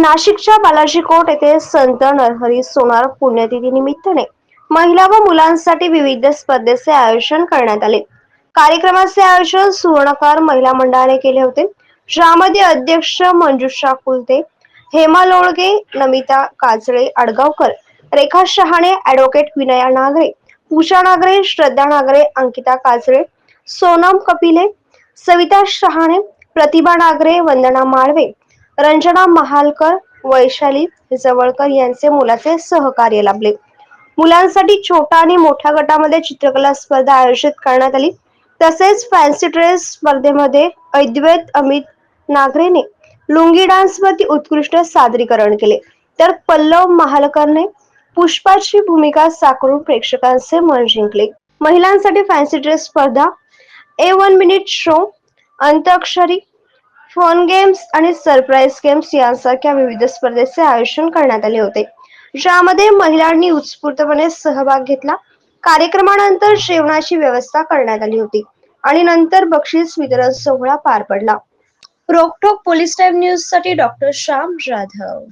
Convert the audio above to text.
नाशिकच्या बालाजी कोट येथे संत नरहरी सोनार पुण्यतिथी निमित्ताने महिला व मुलांसाठी विविध स्पर्धेचे आयोजन करण्यात आले. कार्यक्रमाचे आयोजन सुवर्णकार महिला मंडळाने केले होते. ज्यामध्ये अध्यक्ष मंजुषा कुलते हेमा लोळगे नमिता काजळे आडगावकर रेखा शहाणे ऍडव्होकेट विनया नागरे पूजा नागरे श्रद्धा नागरे अंकिता काजळे सोनम कपिले सविता शहाणे प्रतिभा नागरे वंदना माळवे रंजना महालकर वैशाली जवळकर यांचे मुलाचे सहकार्य लाभले. मुलांसाठी छोटा आणि मोठ्या गटामध्ये चित्रकला स्पर्धा आयोजित करण्यात आली. तसेच फॅन्सी ड्रेस स्पर्धेमध्ये अद्वैत अमित नागरेने लुंगी डान्सवरती उत्कृष्ट सादरीकरण केले. तर पल्लव महालकरने पुष्पाची भूमिका साकारून प्रेक्षकांचे मन जिंकले. महिलांसाठी फॅन्सी ड्रेस स्पर्धा a one minute show antakshari phone games आणि सरप्राईज गेम्स यांसारख्या विविध स्पर्धेचे आयोजन करण्यात आले होते. ज्यामध्ये महिलांनी उत्स्फूर्तपणे सहभाग घेतला. कार्यक्रमानंतर जेवणाची व्यवस्था करण्यात आली होती आणि नंतर बक्षीस वितरण सोहळा पार पडला. रोकटोक पोलीस टाइम न्यूजसाठी डॉक्टर श्याम जाधव.